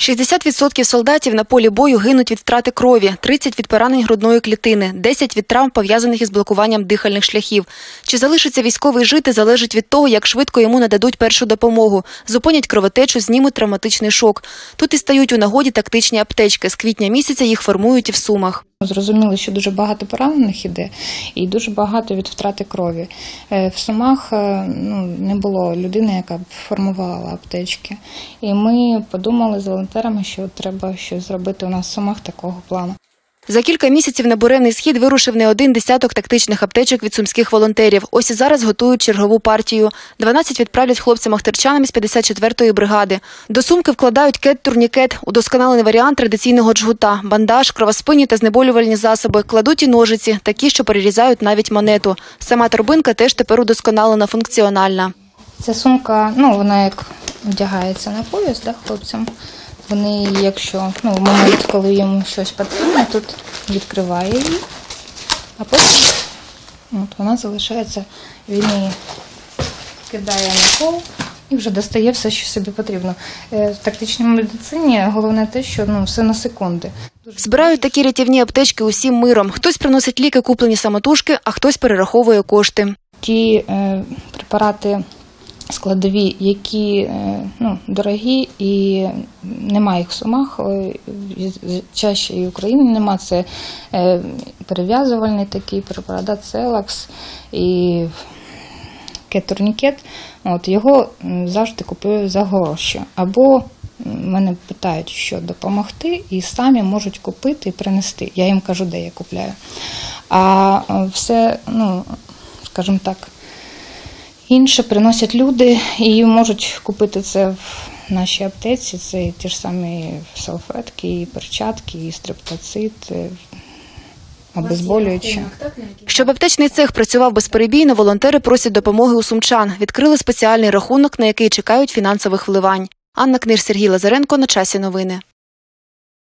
60% солдатів на полі бою гинуть від втрати крові, 30% від поранень грудної клітини, 10% від травм, пов'язаних із блокуванням дихальних шляхів. Чи залишиться військовий жити, залежить від того, як швидко йому нададуть першу допомогу. Зупинять кровотечу, знімуть травматичний шок. Тут і стають у нагоді тактичні аптечки. З квітня місяця їх формують і в Сумах. Зрозуміли, що дуже багато поранених іде і дуже багато від втрати крові. Е, В Сумах е, ну, не було людини, яка б формувала аптечки. І ми подумали з волонтерами, що треба щось зробити у нас в Сумах такого плану. За кілька місяців на Буремний схід вирушив не один десяток тактичних аптечок від сумських волонтерів. Ось і зараз готують чергову партію. 12 відправлять хлопцям-ахтерчанам із 54-ї бригади. До сумки вкладають кет-турнікет, удосконалений варіант традиційного джгута, бандаж, кровоспинні та знеболювальні засоби. Кладуть і ножиці, такі, що перерізають навіть монету. Сама торбинка теж тепер удосконалена, функціональна. Ця сумка, ну вона як вдягається на пояс, да, хлопцям. Вони, якщо ну, в момент, коли йому щось потрібно, тут відкриває її, а потім от, вона залишається, він її кидає на пол і вже достає все, що собі потрібно. Е, В тактичній медицині головне те, що ну, все на секунди. Збирають такі рятівні аптечки усім миром. Хтось приносить ліки, куплені самотужки, а хтось перераховує кошти. ті е, препарати складові, які е, ну, дорогі і немає їх в сумах, е, чаще і в Україні нема. Це е, перев'язувальний такий препарат, Целакс і кетурнікет. От, його завжди купую за гроші. Або мене питають, що допомогти, і самі можуть купити і принести. Я їм кажу, де я купляю. А все, ну, скажімо так, інше приносять люди і можуть купити це в нашій аптеці. Це і ті ж самі салфетки, і перчатки, і стрептоцит, обезболюючі. Щоб аптечний цех працював безперебійно, волонтери просять допомоги у сумчан. Відкрили спеціальний рахунок, на який чекають фінансових вливань. Анна Книж, Сергій Лазаренко. На часі новини.